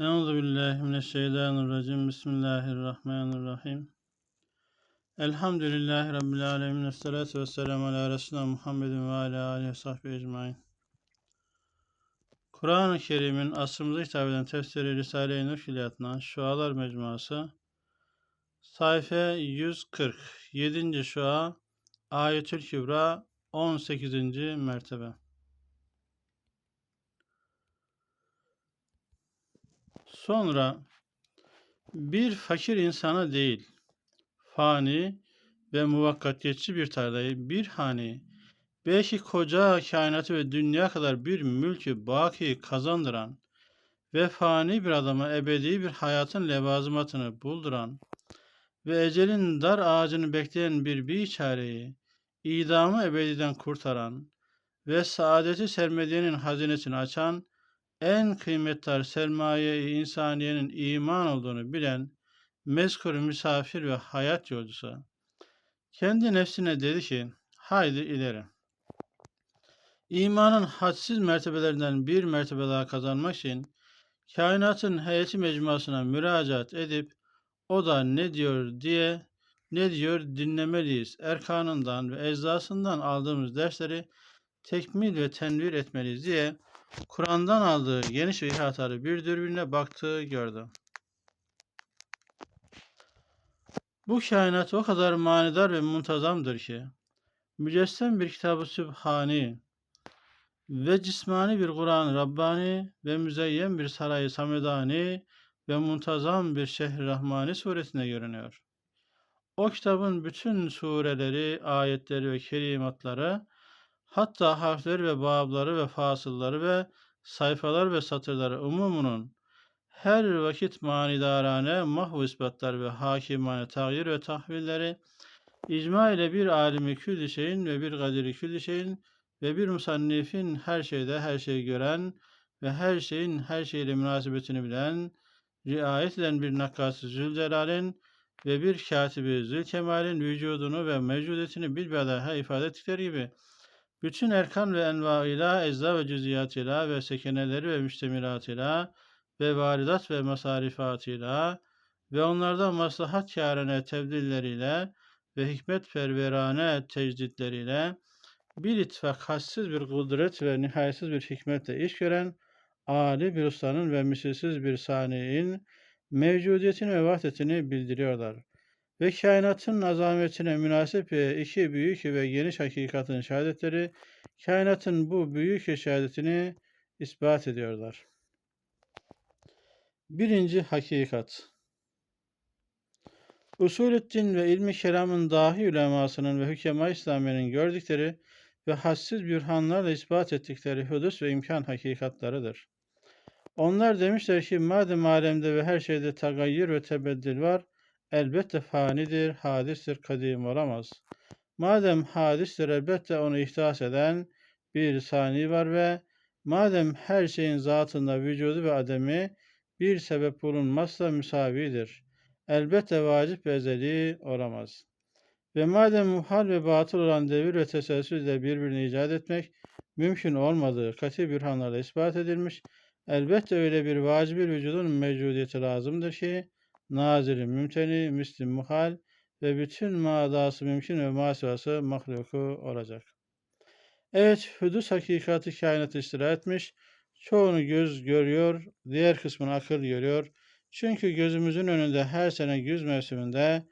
Euzu billahi mineşşeytanirracim. Bismillahirrahmanirrahim. Elhamdülillahi rabbil alamin. Essalatu vesselamu ala resulina Muhammedin ve ala alihi ve sahbihi ecmaîn. Kur'an-ı Kerim'in asrımıza hitap eden tefsiri Risale-i Nur Külliyatı'ndan Şualar Mecmuası sayfa 140 7. şua Ayetül Kübra 18. mertebe Sonra bir fakir insana değil, fani ve muvakkatiyetçi bir tarlayı, bir hani, belki koca kainatı ve dünya kadar bir mülkü baki kazandıran ve fani bir adama ebedi bir hayatın levazımatını bulduran ve ecelin dar ağacını bekleyen bir biçareyi idamı ebediden kurtaran ve saadeti sermediyenin hazinesini açan en kıymetli sermaye insaniyenin iman olduğunu bilen mezkur misafir ve hayat yolcusu kendi nefsine dedi ki haydi ileri. İmanın hadsiz mertebelerinden bir mertebe daha kazanmak için kainatın heyeti mecmuasına müracaat edip o da ne diyor diye ne diyor dinlemeliyiz. Erkanından ve eczasından aldığımız dersleri tekmil ve tenvir etmeliyiz diye Kur'an'dan aldığı geniş ve ihatalı bir dürbünle baktığı gördü. Bu kainat o kadar manidar ve muntazamdır ki, mücessem bir kitabı sübhani ve cismani bir Kur'an Rabbani ve müzeyyen bir sarayı samedani ve muntazam bir şehir Rahmani suretinde görünüyor. O kitabın bütün sureleri, ayetleri ve kelimatları Hatta harfleri ve babları ve fasılları ve sayfalar ve satırları umumunun her vakit manidarane mahvu ispatlar ve hakimane tağyir ve tahvilleri icma ile bir alimi külli şeyin ve bir kadiri külli şeyin ve bir musannifin her şeyde her şeyi gören ve her şeyin her şeyle münasebetini bilen, riayet eden bir nakası Zülcelal'in ve bir katibi Zülkemal'in vücudunu ve mevcudiyetini bilbadaha ifade ettikleri gibi bütün erkan ve envaıyla, ecza ve cüziyatıyla ve sekeneleri ve müştemilatıyla ve varidat ve masarifatıyla ve onlardan maslahat kârene tebdilleriyle ve hikmet perverane tecditleriyle bir ittifak hassiz bir kudret ve nihayetsiz bir hikmetle iş gören âli bir ustanın ve misilsiz bir saniyin mevcudiyetini ve vahdetini bildiriyorlar ve kainatın azametine münasip iki büyük ve geniş hakikatin şehadetleri kainatın bu büyük şehadetini ispat ediyorlar. Birinci hakikat Usulüddin ve ilmi kelamın dahi ulemasının ve hükema İslamiye'nin gördükleri ve hassiz bürhanlarla ispat ettikleri hudus ve imkan hakikatlarıdır. Onlar demişler ki madem alemde ve her şeyde tagayyür ve tebeddül var, elbette fanidir, hadistir, kadim olamaz. Madem hadistir elbette onu ihtas eden bir sani var ve madem her şeyin zatında vücudu ve ademi bir sebep bulunmazsa müsavidir. Elbette vacip ve ezeli olamaz. Ve madem muhal ve batıl olan devir ve teselsüzle birbirini icat etmek mümkün olmadığı katı bürhanlarla ispat edilmiş, elbette öyle bir vacibi vücudun mevcudiyeti lazımdır ki, naziri mümteni, müslim muhal ve bütün madası mümkün ve masivası mahluku olacak. Evet, hudus hakikati kainatı istila etmiş, çoğunu göz görüyor, diğer kısmını akıl görüyor. Çünkü gözümüzün önünde her sene güz mevsiminde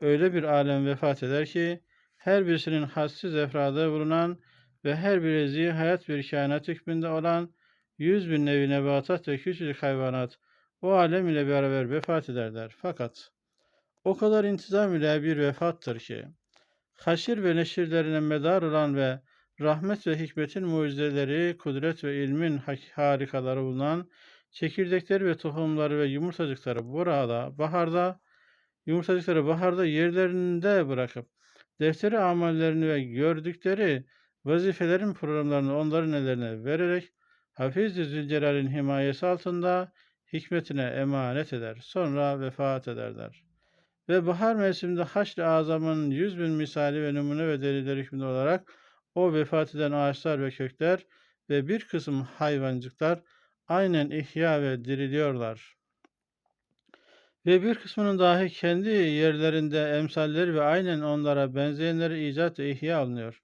öyle bir alem vefat eder ki, her birisinin hassiz efradı bulunan ve her biri hayat bir kainat hükmünde olan yüz bin nevi nebatat ve küçücük hayvanat o alem ile beraber vefat ederler. Fakat o kadar intizam ile bir vefattır ki, haşir ve neşirlerine medar olan ve rahmet ve hikmetin mucizeleri, kudret ve ilmin harikaları bulunan çekirdekleri ve tohumları ve yumurtacıkları burada, baharda, yumurtacıkları baharda yerlerinde bırakıp, defteri amellerini ve gördükleri vazifelerin programlarını onların ellerine vererek, Hafiz-i Zülcelal'in himayesi altında hikmetine emanet eder. Sonra vefat ederler. Ve bahar mevsiminde haşr-ı azamın yüz bin misali ve numune ve deliller hükmünde olarak o vefat eden ağaçlar ve kökler ve bir kısım hayvancıklar aynen ihya ve diriliyorlar. Ve bir kısmının dahi kendi yerlerinde emsalleri ve aynen onlara benzeyenleri icat ve ihya alınıyor.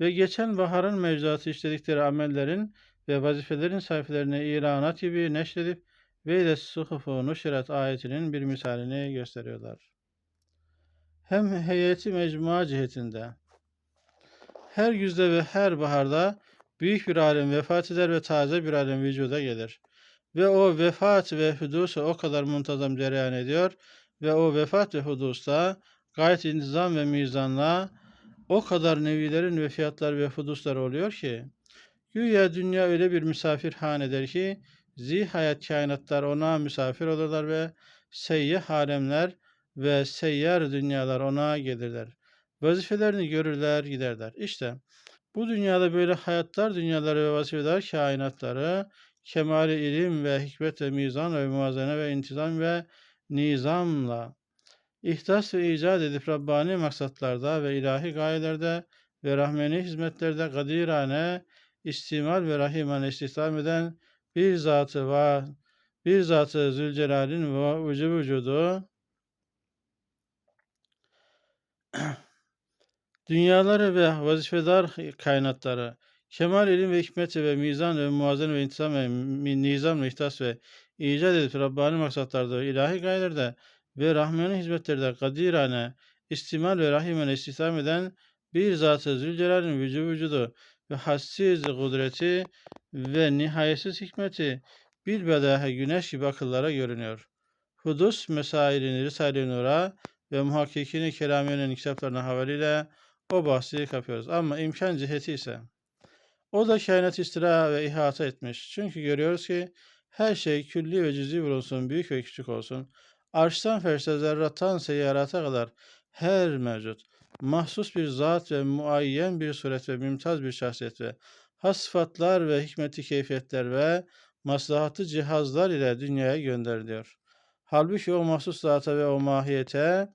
Ve geçen baharın mevzuatı işledikleri amellerin ve vazifelerin sayfalarını ilanat gibi neşredip ve de suhufu nuşirat ayetinin bir misalini gösteriyorlar. Hem heyeti mecmua cihetinde her yüzde ve her baharda büyük bir alem vefat eder ve taze bir alem vücuda gelir. Ve o vefat ve hudusu o kadar muntazam cereyan ediyor ve o vefat ve hudusta gayet intizam ve mizanla o kadar nevilerin ve fiyatlar ve huduslar oluyor ki güya dünya öyle bir misafirhanedir ki zihayat kainatlar ona misafir olurlar ve seyyah alemler ve seyyar dünyalar ona gelirler. Vazifelerini görürler, giderler. İşte bu dünyada böyle hayatlar, dünyaları ve vazifeler kainatları kemali ilim ve hikmet ve mizan ve muvazene ve intizam ve nizamla ihdas ve icat edip Rabbani maksatlarda ve ilahi gayelerde ve rahmeni hizmetlerde kadirane istimal ve rahimane istihdam eden bir zatı var, bir zatı Zülcelal'in ve vücubu vücudu. Dünyaları ve vazifedar kaynatları Kemal ilim ve hikmeti ve mizan ve muazen ve intisam ve nizam ve ihtas ve icat edip Rabbani maksatlarda ve ilahi gayelerde ve rahmani hizmetlerde kadirane, istimal ve rahimane istihdam eden bir zatı Zülcelal'in vücudu vücudu ve hassiz kudreti ve nihayetsiz hikmeti bir bedahe güneş gibi akıllara görünüyor. Hudus mesailini Risale-i Nur'a ve muhakkikini Kelamiye'nin kitaplarına havaliyle o bahsi kapıyoruz. Ama imkan ciheti ise o da kainat istila ve ihata etmiş. Çünkü görüyoruz ki her şey külli ve cüzi bulunsun, büyük ve küçük olsun. Arştan ferse zerrattan seyyarata kadar her mevcut. Mahsus bir zat ve muayyen bir suret ve mümtaz bir şahsiyet ve has sıfatlar ve hikmeti keyfiyetler ve maslahatı cihazlar ile dünyaya gönderiliyor. Halbuki o mahsus zata ve o mahiyete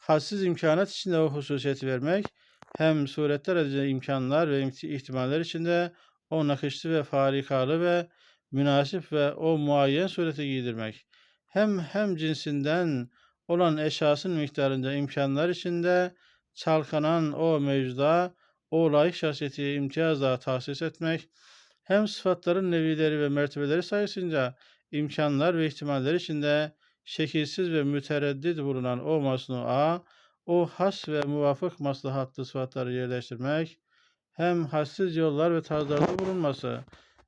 hadsiz imkanat içinde o hususiyeti vermek hem suretler adına imkanlar ve ihtimaller içinde o nakışlı ve farikalı ve münasip ve o muayyen sureti giydirmek. Hem hem cinsinden olan eşyasın miktarında imkanlar içinde çalkanan o mevzuda o layık şahsiyeti imtiyazla tahsis etmek, hem sıfatların nevileri ve mertebeleri sayesinde imkanlar ve ihtimaller içinde şekilsiz ve mütereddit bulunan o masnu'a o has ve muvafık maslahatlı sıfatları yerleştirmek, hem hassiz yollar ve tarzlarda bulunması,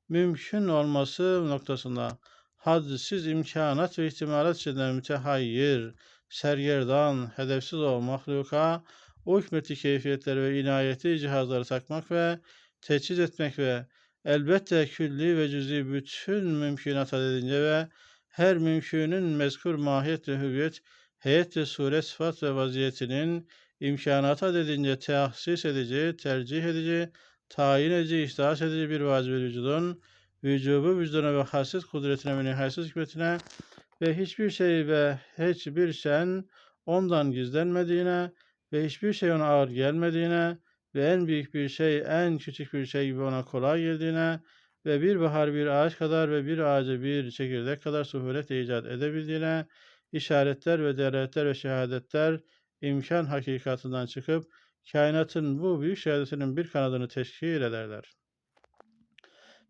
mümkün olması noktasında hadsiz imkanat ve ihtimalat içinde mütehayyir, sergerdan, hedefsiz o mahluka, o hikmeti keyfiyetleri ve inayeti cihazları takmak ve teçhiz etmek ve elbette külli ve cüzi bütün mümkünat edince ve her mümkünün mezkur mahiyet ve hüviyet heyet ve suret sıfat ve vaziyetinin imkanata dedince tahsis edici, tercih edici, tayin edici, ihdas edici bir vazife vücudun vücubu vücuduna ve hassiz kudretine ve nihayetsiz hikmetine ve hiçbir şey ve hiçbir sen ondan gizlenmediğine ve hiçbir şey ona ağır gelmediğine ve en büyük bir şey en küçük bir şey gibi ona kolay geldiğine ve bir bahar bir ağaç kadar ve bir ağacı bir çekirdek kadar suhuletle icat edebildiğine işaretler ve delaletler ve şehadetler imkan hakikatından çıkıp kainatın bu büyük şehadetinin bir kanadını teşkil ederler.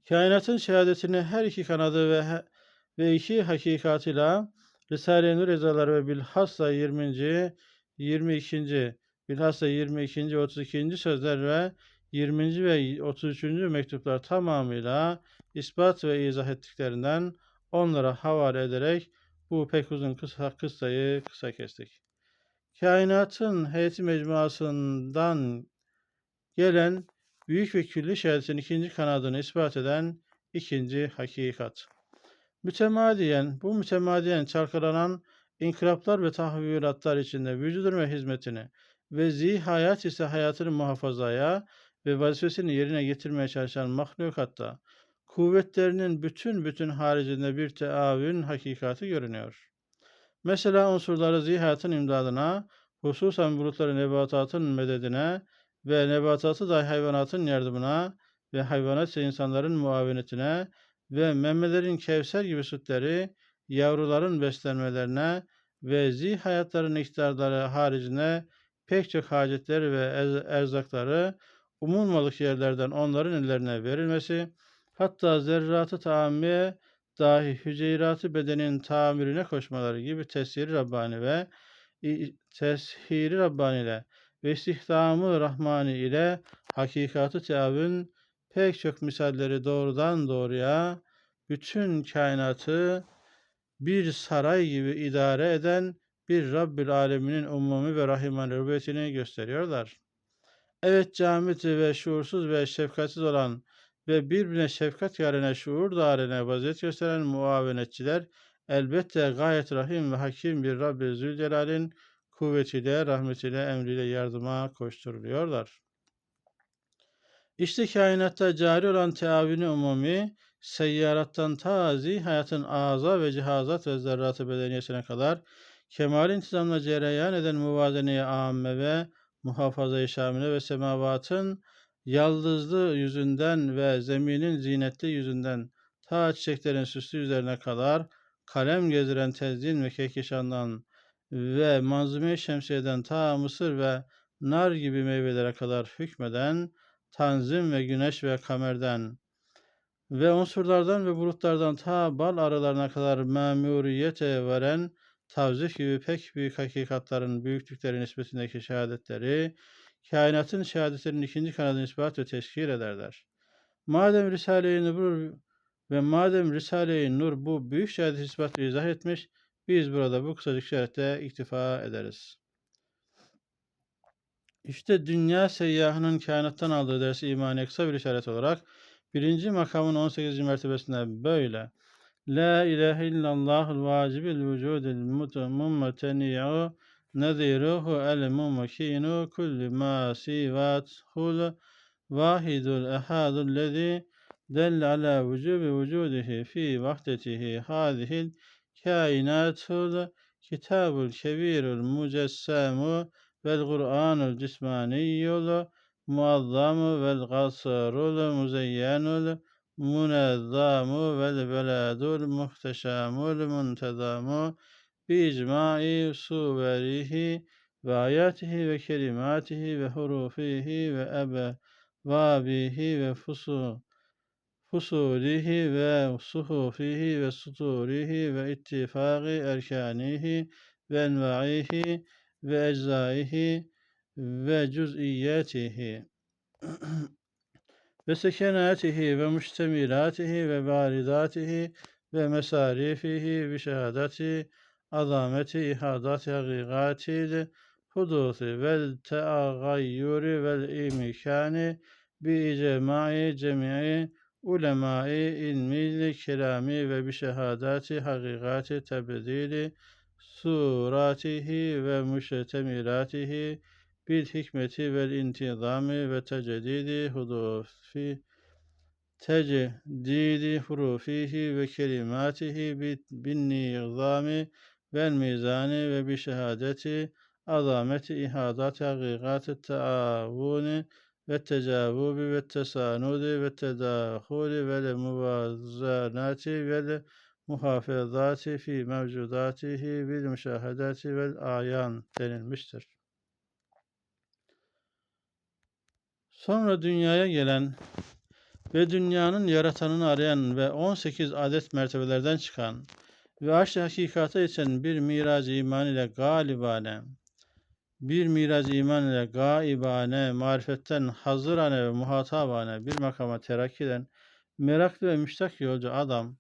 Kainatın şehadetini her iki kanadı ve ve iki hakikatıyla Risale-i Nur ve bilhassa 20. 22. bilhassa 22. 32. sözler ve 20. ve 33. mektuplar tamamıyla ispat ve izah ettiklerinden onlara havale ederek bu pek uzun kısa kıssayı kısa kestik. Kainatın heyeti mecmuasından gelen büyük ve külli şehadetin ikinci kanadını ispat eden ikinci hakikat. Mütemadiyen, bu mütemadiyen çalkalanan inkılaplar ve tahvilatlar içinde vücudun ve hizmetini ve zih hayat ise hayatını muhafazaya ve vazifesini yerine getirmeye çalışan mahlukatta kuvvetlerinin bütün bütün haricinde bir teavün hakikati görünüyor. Mesela unsurları zihatın imdadına, hususan bulutları nebatatın mededine ve nebatatı dahi hayvanatın yardımına ve hayvanat ise insanların muavenetine ve memelerin kevser gibi sütleri yavruların beslenmelerine ve zih hayatların iktidarları haricinde pek çok hacetleri ve ez- erzakları umulmadık yerlerden onların ellerine verilmesi, hatta zerratı taamiye dahi hüceyratı bedenin tamirine koşmaları gibi tesiri Rabbani ve teshiri Rabbani ile ve istihdamı Rahmani ile hakikatı teavün pek çok misalleri doğrudan doğruya bütün kainatı bir saray gibi idare eden bir Rabbil Aleminin umumi ve rahiman rububiyetini gösteriyorlar. Evet camiti ve şuursuz ve şefkatsiz olan ve birbirine şefkat yarine şuur darine vaziyet gösteren muavenetçiler elbette gayet rahim ve hakim bir Rabbi Zülcelal'in kuvvetiyle, rahmetiyle, emriyle yardıma koşturuluyorlar. İşte kainatta cari olan teavini umumi, seyyarattan tazi hayatın ağza ve cihazat ve zerratı bedeniyesine kadar kemal intizamla cereyan eden muvazeneye amme ve muhafaza-i şamile ve semavatın yaldızlı yüzünden ve zeminin zinetli yüzünden ta çiçeklerin süslü yüzlerine kadar kalem gezdiren tezyin ve kehkeşandan ve manzume şemsiyeden ta mısır ve nar gibi meyvelere kadar hükmeden tanzim ve güneş ve kamerden ve unsurlardan ve bulutlardan ta bal arılarına kadar memuriyete veren tavzif gibi pek büyük hakikatların büyüklükleri nispetindeki şehadetleri, kainatın şehadetlerinin ikinci kanadını ispat ve teşkil ederler. Madem Risale-i Nur ve madem Risale-i Nur bu büyük şehadeti ispat izah etmiş, biz burada bu kısacık şerhte iktifa ederiz. İşte dünya seyyahının kainattan aldığı dersi imani kısa bir işaret olarak birinci makamın 18. mertebesinde böyle. La ilahe illallahul vacibil vücudil mummeteni'u neziruhu el mumkinu kulli ma sivat hul vahidul ehadul lezi دل على وجوب وجوده في وحدته هذه الكائنات الكتاب الكبير المجسم والقرآن الجسماني المعظم والقصر المزين المنظم والبلد المحتشم المنتظم بإجماع صوره وآياته وكلماته وحروفه وأبوابه وفصوله فصوله وصفوفه وسطوره واتفاق أركانه وأنواعه وأجزائه ve cüz'iyetihi ve sekenatihi ve müştemilatihi ve varidatihi ve mesarifihi ve şehadati azameti ihadati hakikatil hudusi vel teagayyuri vel imkani bi cemai cemii ulemai ilmi kelami ve bi şehadati hakikati tebdili suratihi ve müştemilatihi bil hikmeti vel intizami ve tecedidi hudufi tecedidi hurufihi ve kelimatihi bin nizami vel mizani ve bi şehadeti azameti ihadat hakikat taavuni ve tecavubi ve tesanudi ve tedahuli ve muvazanati ve muhafazati fi mevcudatihi bil müşahedati vel ayan denilmiştir. Sonra dünyaya gelen ve dünyanın yaratanını arayan ve 18 adet mertebelerden çıkan ve aşk hakikate için bir mirac iman ile galibane bir mirac iman ile gaibane, marifetten hazırane ve muhatabane bir makama terakki eden meraklı ve müştak yolcu adam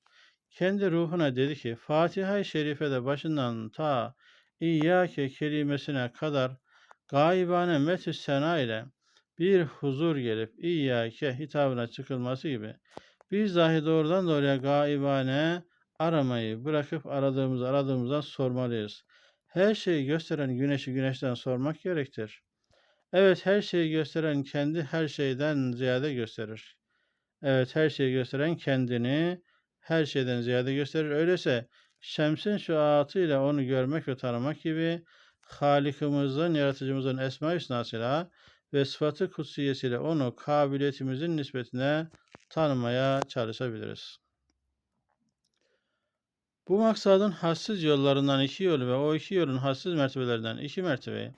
kendi ruhuna dedi ki Fatiha-i Şerife'de başından ta İyyâke kelimesine kadar gaibane metü sena ile bir huzur gelip İyyâke hitabına çıkılması gibi biz dahi doğrudan doğruya gaibane aramayı bırakıp aradığımız aradığımızdan sormalıyız. Her şeyi gösteren güneşi güneşten sormak gerektir. Evet her şeyi gösteren kendi her şeyden ziyade gösterir. Evet her şeyi gösteren kendini her şeyden ziyade gösterir. Öyleyse şemsin şuatıyla onu görmek ve tanımak gibi Halikimizin, yaratıcımızın esma hüsnasıyla ve sıfatı kutsiyesiyle onu kabiliyetimizin nispetine tanımaya çalışabiliriz. Bu maksadın hassiz yollarından iki yolu ve o iki yolun hassiz mertebelerinden iki mertebeyi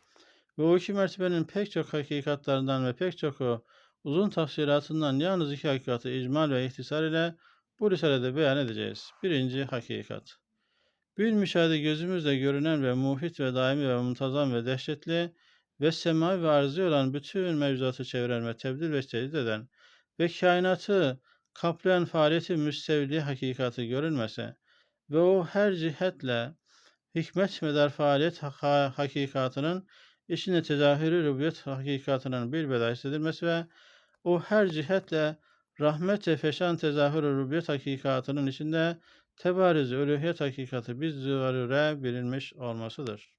ve o iki mertebenin pek çok hakikatlerinden ve pek çok o uzun tafsiratından yalnız iki hakikatı icmal ve ihtisar ile bu risalede beyan edeceğiz. Birinci hakikat. Bir müşahede gözümüzle görünen ve muhit ve daimi ve muntazam ve dehşetli ve semavi ve arzi olan bütün mevzuatı çeviren ve tebdil ve tecdid eden ve kainatı kaplayan faaliyeti müstevli hakikati görülmese ve o her cihetle hikmet medar faaliyet ha- hakikatının içinde tezahürü rububiyet hakikatının bir beda hissedilmesi ve o her cihetle rahmet-i feşan tezahürü rububiyet hakikatının içinde tebariz uluhiyet hakikati biz zarure bilinmiş olmasıdır.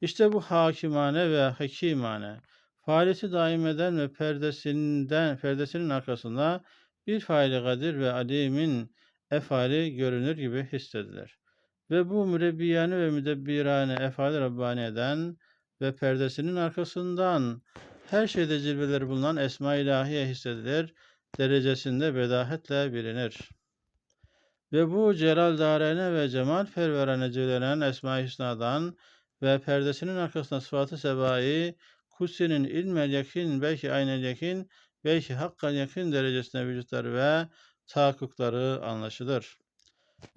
İşte bu hakimane ve hakimane faaliyeti daim eden ve perdesinden perdesinin arkasında bir faili kadir ve alimin efali görünür gibi hissedilir. Ve bu mürebbiyane ve müdebbirane efali Rabbaniye'den ve perdesinin arkasından her şeyde cilveleri bulunan Esma-i İlahiye hissedilir, derecesinde bedahetle bilinir. Ve bu celal darene ve cemal perverane cilvelenen Esma-i Hüsna'dan ve perdesinin arkasında sıfatı sebai, kutsinin ilmel yakin, belki aynel yakin, belki hakkan yakın derecesinde vücutları ve tahakkukları anlaşılır.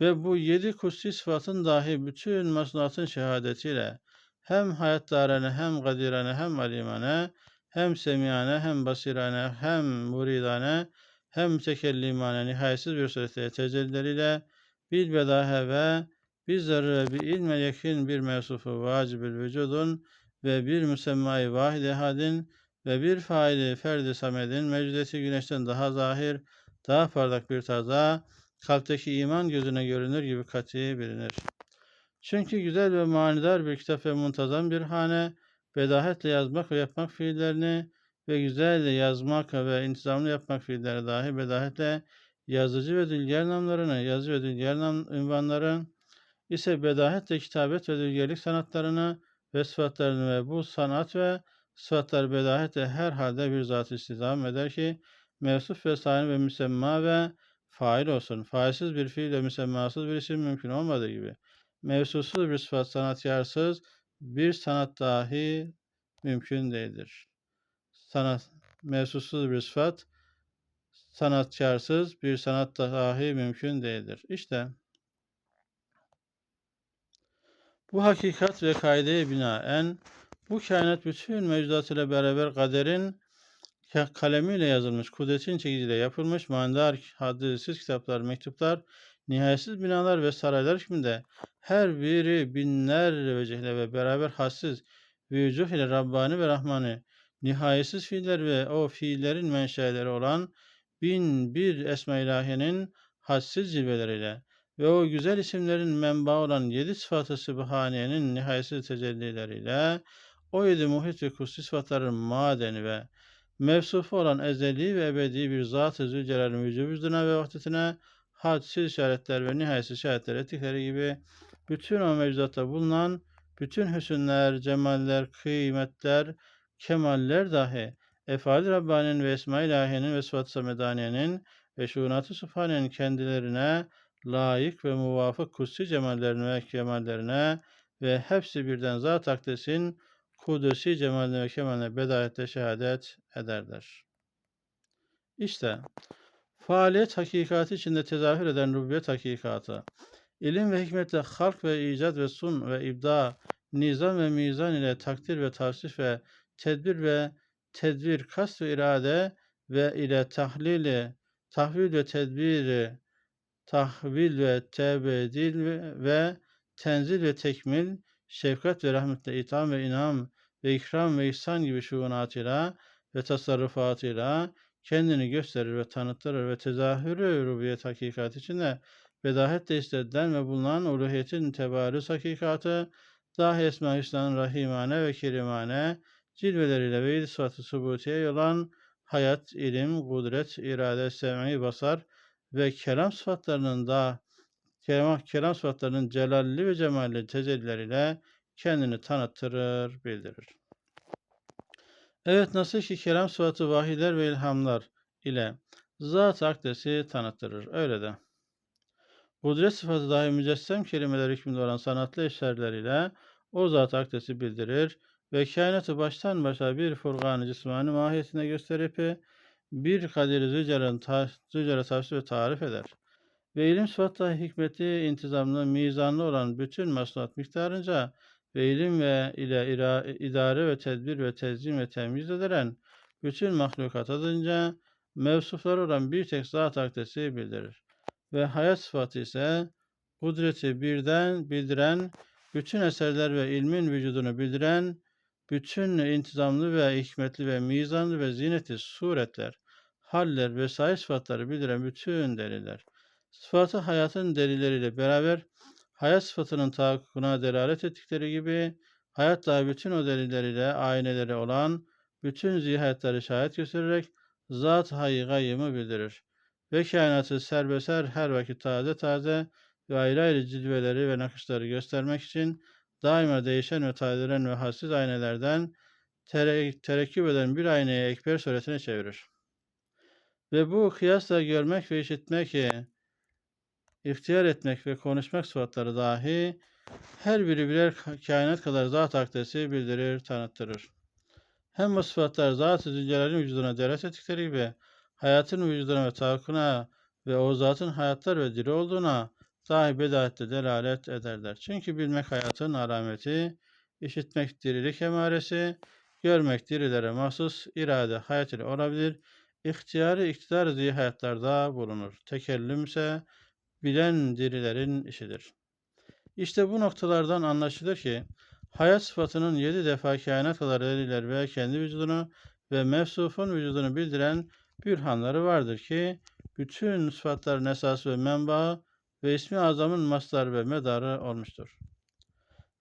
Ve bu yedi kutsi sıfatın dahi bütün masnuatın şehadetiyle hem hayatlarına hem kadirane hem alimane hem semiyane hem basirane hem muridane hem mütekellimane nihayetsiz bir surette tecellileriyle bil bedahe ve bizleri bir ilme yakın bir mevsufu vacibül vücudun ve bir müsemmayı vahid ehadin ve bir faili ferdi samedin mevcudiyeti güneşten daha zahir, daha parlak bir tarzda kalpteki iman gözüne görünür gibi kati bilinir. Çünkü güzel ve manidar bir kitap ve muntazam bir hane, bedahetle yazmak ve yapmak fiillerini ve güzelle yazmak ve intizamlı yapmak fiilleri dahi bedahetle yazıcı ve dülger namlarını, yazı ve dülger nam ünvanları ise bedahetle kitabet ve dülgerlik sanatlarını ve sıfatlarını ve bu sanat ve sıfatlar bedahetle her halde bir zat istidam eder ki mevsuf ve sahip ve müsemma ve fail olsun. Failsiz bir fiil ve müsemmasız bir isim mümkün olmadığı gibi. Mevsusuz bir sıfat sanatkarsız bir sanat dahi mümkün değildir. Sanat, mevsusuz bir sıfat sanatkarsız bir sanat dahi mümkün değildir. İşte bu hakikat ve kaideye binaen bu kainat bütün mevcudat ile beraber kaderin kalemiyle yazılmış, kudretin çekiciyle yapılmış manidar, hadisiz kitaplar, mektuplar, nihayetsiz binalar ve saraylar hükmünde her biri binler vecihle ve beraber hassiz vücuh ile Rabbani ve Rahmani nihayetsiz fiiller ve o fiillerin menşeleri olan bin bir esma ilahiyenin hassiz cilveleriyle ve o güzel isimlerin menba olan yedi sıfatı sübhaniyenin nihayetsiz tecellileriyle o yedi muhit ve kutsi sıfatların madeni ve mevsufu olan ezeli ve ebedi bir zat-ı zülcelal'in vücubüzdüne ve vahdetine hadsiz işaretler ve nihayetsiz işaretler ettikleri gibi bütün o mevcudatta bulunan bütün hüsünler, cemaller, kıymetler, kemaller dahi Efali Rabbani'nin ve Esma-i İlahiye'nin ve Sıfat-ı ve Sübhane'nin kendilerine layık ve muvafık kutsi cemallerine ve kemallerine ve hepsi birden zat akdesin kudüsî cemaline ve kemaline bedayette şehadet ederler. İşte faaliyet hakikati içinde tezahür eden rububiyet hakikatı, ilim ve hikmetle halk ve icat ve sun ve ibda, nizam ve mizan ile takdir ve tavsif ve tedbir ve tedbir, kast ve irade ve ile tahlili, tahvil ve tedbiri, tahvil ve tebedil ve, tenzil ve tekmil, şefkat ve rahmetle itham ve inam ve ikram ve ihsan gibi şuunatıyla ve tasarrufatıyla kendini gösterir ve tanıtırır ve tezahürü rububiyet hakikat içinde bedahetle istedilen ve bulunan uluhiyetin tebarüz hakikatı dahi Esma-i Hüsna'nın rahimane ve kerimane cilveleriyle ve sıfatı subutiye yolan hayat, ilim, kudret, irade, sem'i, basar ve kelam sıfatlarının da kelam, kelam sıfatlarının celalli ve cemalli tecellileriyle kendini tanıtırır, bildirir. Evet nasıl ki kelam sıfatı vahiler ve ilhamlar ile zat akdesi tanıtırır. Öyle de. Kudret sıfatı dahi mücessem kelimeler hükmünde olan sanatlı eserleriyle o zat akdesi bildirir ve kainatı baştan başa bir furgan-ı cismani mahiyetine gösterip bir kadir zücaren ta, zücere tavsiye ve tarif eder. Ve ilim sıfatla hikmeti, intizamlı, mizanlı olan bütün masnuat miktarınca ve ilim ve ile ira, idare ve tedbir ve tezcim ve temyiz edilen bütün mahlukat adınca mevsuflar olan bir tek zat akdesi bildirir. Ve hayat sıfatı ise kudreti birden bildiren, bütün eserler ve ilmin vücudunu bildiren, bütün intizamlı ve hikmetli ve mizanlı ve zinetli suretler, haller vesaire sıfatları bildiren bütün deliller. Sıfatı hayatın delilleriyle beraber hayat sıfatının tahakkukuna delalet ettikleri gibi hayat da bütün o delilleriyle ayneleri olan bütün zihayetleri şahit göstererek zat hayy gayyımı bildirir. Ve kainatı serbeser her vakit taze taze ve ayrı ayrı cilveleri ve nakışları göstermek için daima değişen ve tazelen ve hassiz aynelerden tere terekküp eden bir aynayı ekber suretine çevirir. Ve bu kıyasla görmek ve işitmek, ihtiyar etmek ve konuşmak sıfatları dahi her biri birer kainat kadar zat akdesi bildirir, tanıttırır. Hem bu sıfatlar zat-ı zülcelal'in vücuduna delalet ettikleri gibi hayatın vücuduna ve tahakkuna ve o zatın hayatlar ve diri olduğuna dahi bedahette delalet ederler. Çünkü bilmek hayatın alameti, işitmek dirilik emaresi, görmek dirilere mahsus irade hayat ile olabilir. İhtiyarı iktidar zihi hayatlarda bulunur. Tekellüm ise bilen dirilerin işidir. İşte bu noktalardan anlaşılır ki hayat sıfatının yedi defa kainat kadar deliller ve kendi vücudunu ve mevsufun vücudunu bildiren bürhanları vardır ki bütün sıfatların esası ve menbaı ve ismi azamın mastar ve medarı olmuştur.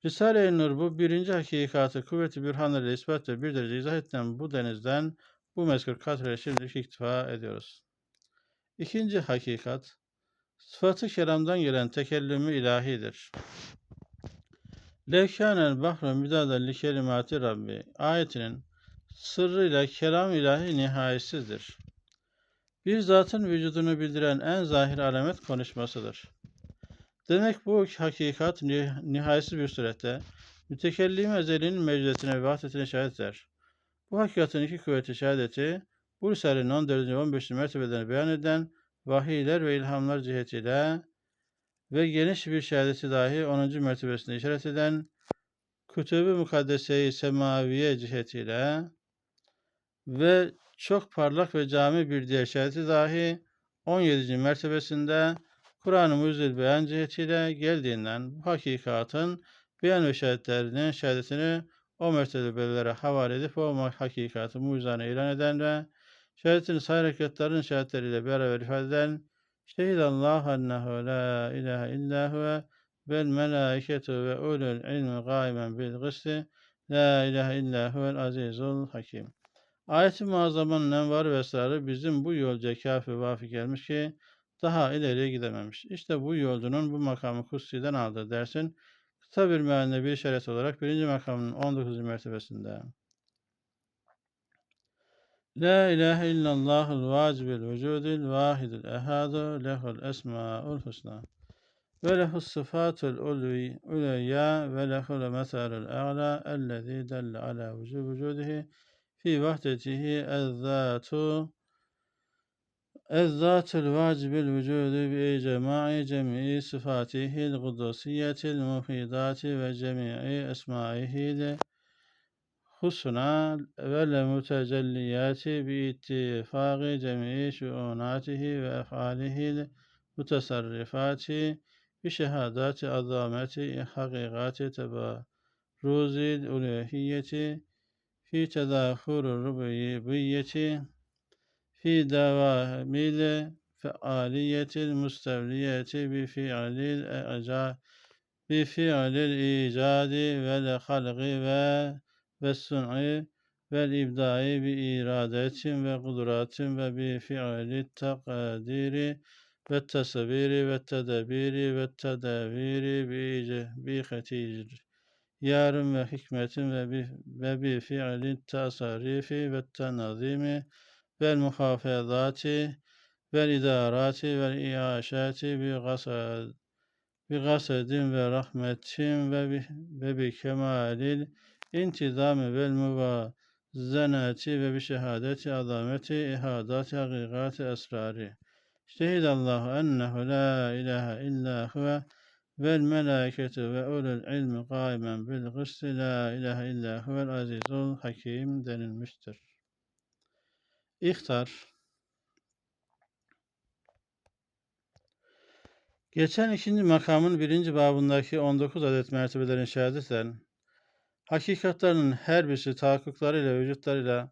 Risale-i Nur bu birinci hakikatı kuvveti bürhanlarıyla ispat ve bir derece izah edilen bu denizden bu mezkur katreye şimdilik iktifa ediyoruz. İkinci hakikat, sıfatı kelamdan gelen tekellümü ilahidir. Levkânel bahru müdaden li kelimati Rabbi ayetinin sırrıyla kelam ilahi nihayetsizdir. Bir zatın vücudunu bildiren en zahir alamet konuşmasıdır. Demek bu hakikat nihayetsiz bir surette mütekellim ezelinin mevcudiyetine ve vahdetine şahit eder. Bu hakikatin iki kuvveti şehadeti bu Risale'nin 14. ve 15. mertebelerini beyan eden vahiyler ve ilhamlar cihetiyle ve geniş bir şehadeti dahi 10. mertebesinde işaret eden Kütüb-ü Mukaddeseyi Semaviye cihetiyle ve çok parlak ve cami bir diğer şehadeti dahi 17. mertebesinde Kur'an-ı Mucizül Beyan cihetiyle geldiğinden bu hakikatın beyan ve şehadetlerinin şehadetini o mertebelere havale edip o hakikatı mucizane ilan eden ve şehadetin sayı hareketlerin şehadetleriyle beraber ifade eden Şehidallah ennehu la ilahe illa huve vel melaiketu ve ulul ilmi gaimen bil gısti la ilahe illa huvel azizul hakim. Ayet-i muazzamanın envarı ve bizim bu yolcuya kafi vafi gelmiş ki daha ileriye gidememiş. İşte bu yolcunun bu makamı kutsi'den aldığı dersin kısa bir mealinde bir işaret olarak birinci makamının 19. mertebesinde. La ilahe illallahul vacibül vücudil vahidil ehadu lehul esmaul husna. Ve lehus sıfatul uluyya ve lehul mesalul a'la ellezî delle ala vücudihi fi vahdetihi ezzatu الذات الواجب الوجود بجماع جميع صفاته القدسية المفيدات وجميع أسمائه الحسنى والمتجليات باتفاق جميع شؤوناته وأفعاله المتصرفات بشهادات عظامة حقيقات تبرز الألوهية في تداخل الربوبية fi devamil fealiyetil mustevliyeti bi fiilil eca bi fiilil icadi vel halqi ve ve sun'i vel ibdai bi iradetin ve kudratin ve bi fiili takdiri ve tasviri ve tedbiri ve tedaviri bi, bi hatir yarım ve hikmetin ve bi, ve bi fiilin tasarifi ve tenazimi والمحافظات والإدارات والإعاشات بقصد بقصد ورحمة وب- وبكمال الانتظام والموازنة وبشهادة عظمة إحاطة حقيقات أسراره شهد الله أنه لا إله إلا هو والملائكة وأولو العلم قائما بالقسط. لا إله إلا هو العزيز الحكيم. denilmiştir. İhtar Geçen ikinci makamın birinci babındaki 19 adet mertebelerin şehadeten, hakikatlarının her birisi tahakkuklarıyla, vücutlarıyla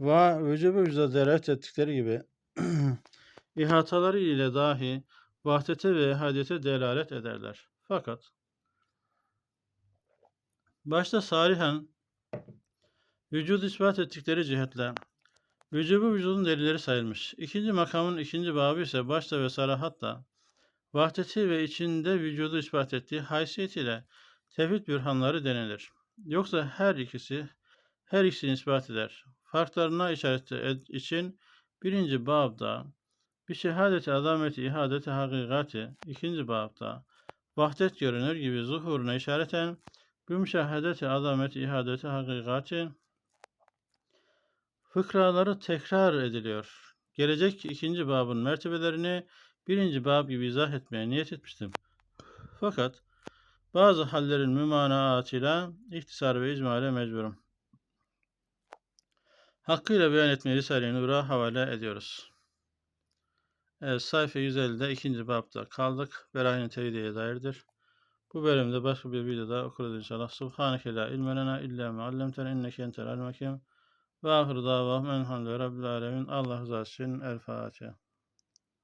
ve vücubu vücuda delalet ettikleri gibi ihataları ile dahi vahdete ve ehadiyete delalet ederler. Fakat başta sarihen vücudu ispat ettikleri cihetle vücubu vücudun delilleri sayılmış. İkinci makamın ikinci babı ise başta ve sarahatla vahdeti ve içinde vücudu ispat ettiği haysiyetiyle tevhid bürhanları denilir. Yoksa her ikisi her ikisini ispat eder. Farklarına işaret için birinci babda bir şehadeti azameti ihadeti hakikati ikinci babda vahdet görünür gibi zuhuruna işareten bir müşahedeti azameti ihadeti hakikati fıkraları tekrar ediliyor. Gelecek ikinci babın mertebelerini birinci bab gibi izah etmeye niyet etmiştim. Fakat bazı hallerin mümanaatıyla ihtisar ve icmale mecburum. Hakkıyla beyan etmeyi Risale-i Nur'a havale ediyoruz. Evet, sayfa 150'de ikinci babda kaldık. Berahin tevhideye dairdir. Bu bölümde başka bir videoda okuruz inşallah. Subhaneke la ilme illa me allemtene inneke entel alim. Ve ahir davahum enhamdülillahi rabbil alemin. Allah rızası için El Fatiha.